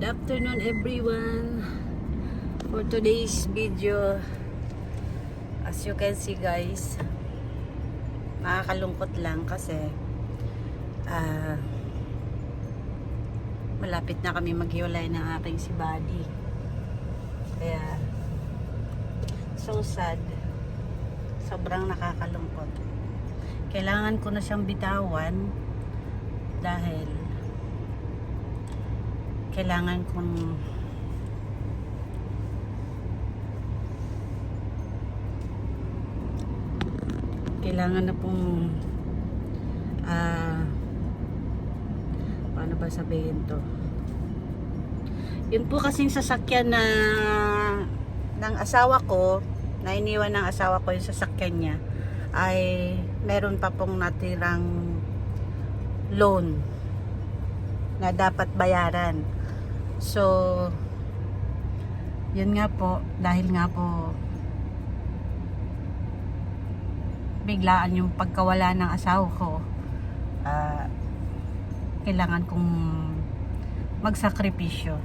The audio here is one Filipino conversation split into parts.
Good afternoon everyone. For today's video, as you can see guys, nakakalungkot lang kasi ah, malapit na kami maghiwalay ng aking si Buddy. Kaya so sad. Sobrang nakakalungkot. Kailangan ko na siyang bitawan dahil kailangan kong kailangan na pong ah paano ba sabihin to? Yun po kasing sasakyan na ng asawa ko na iniwan ng asawa ko yung sasakyan niya ay meron pa pong natirang loan na dapat bayaran so yun nga po dahil nga po biglaan yung pagkawala ng asawa ko ah, kailangan kong magsakripisyo.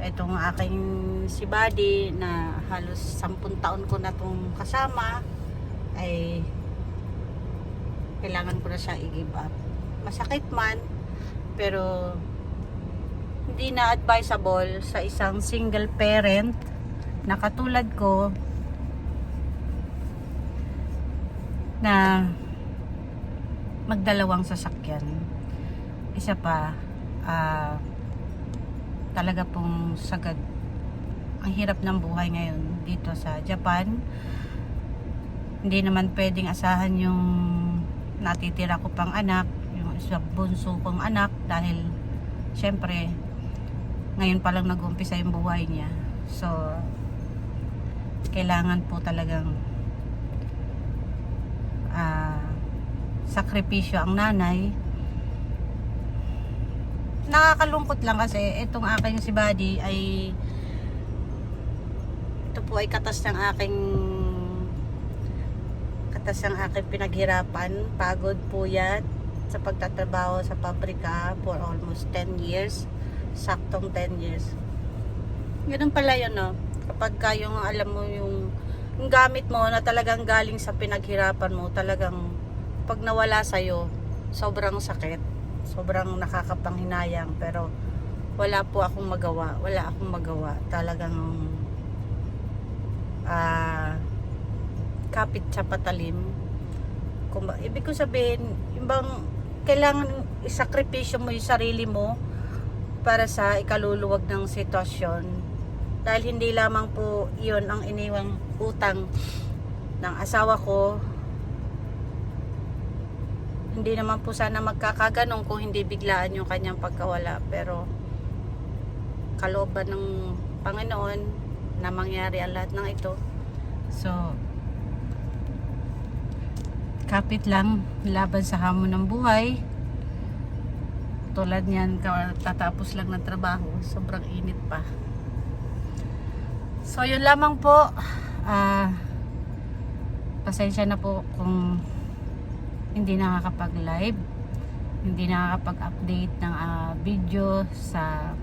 Itong aking si Buddy na halos 10 taon ko na itong kasama ay kailangan ko na siya i-give up. Masakit man pero hindi na advisable sa isang single parent na katulad ko na magdalawang sasakyan. Isa pa, ah, talaga pong sagad. Ang hirap ng buhay ngayon dito sa Japan. Hindi naman pwedeng asahan yung natitira ko pang anak, yung isa bunso kong anak dahil syempre ngayon pa lang nag-umpisa yung buhay niya. So, kailangan po talagang ah, sakripisyo ang nanay. Nakakalungkot lang kasi itong aking si Buddy ay ito po ay katas ng aking katas ng aking pinaghirapan. Pagod po yan sa pagtatrabaho sa pabrika for almost 10 years. Saktong 10 years. Ganun pala yun, no? Kapag ka yung alam mo yung, yung gamit mo na talagang galing sa pinaghirapan mo, talagang pag nawala sa'yo, sobrang sakit. Sobrang nakakapanghinayang. Pero wala po akong magawa. Wala akong magawa. Talagang ah kapit sa patalim. Kung, ibig ko sabihin, yung bang kailangan isakripisyo mo yung sarili mo para sa ikaluluwag ng sitwasyon. Dahil hindi lamang po iyon ang iniwang utang ng asawa ko. Hindi naman po sana magkakaganong kung hindi biglaan yung kanyang pagkawala. Pero kalooban ng Panginoon na mangyari ang lahat ng ito. So, kapit lang laban sa hamon ng buhay tulad niyan tatapos lang ng trabaho sobrang init pa. So yun lamang po. Ah pasensya na po kung hindi nakakapag live hindi nakakapag update ng ah, video sa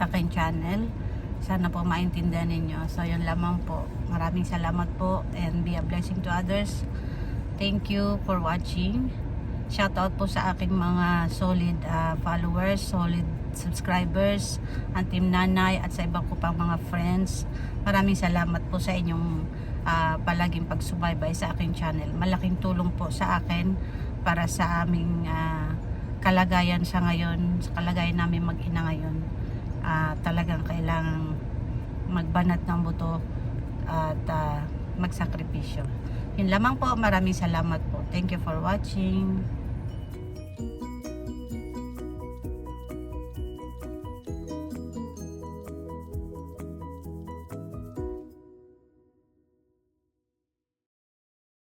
aking channel. Sana po maintindihan ninyo. So yun lamang po. Maraming salamat po and be a blessing to others. Thank you for watching. Shout out po sa aking mga solid ah, followers, solid subscribers, ang Team Nanay at sa ibang ko pang mga friends. Maraming salamat po sa inyong ah, palaging pagsubaybay sa aking channel. Malaking tulong po sa akin para sa aming ah, kalagayan sa ngayon, sa kalagayan namin mag-ina ngayon. Ah, talagang kailangang magbanat ng buto at ah, magsakripisyo. Yun lamang po. Maraming salamat po. Thank you for watching. Thank you.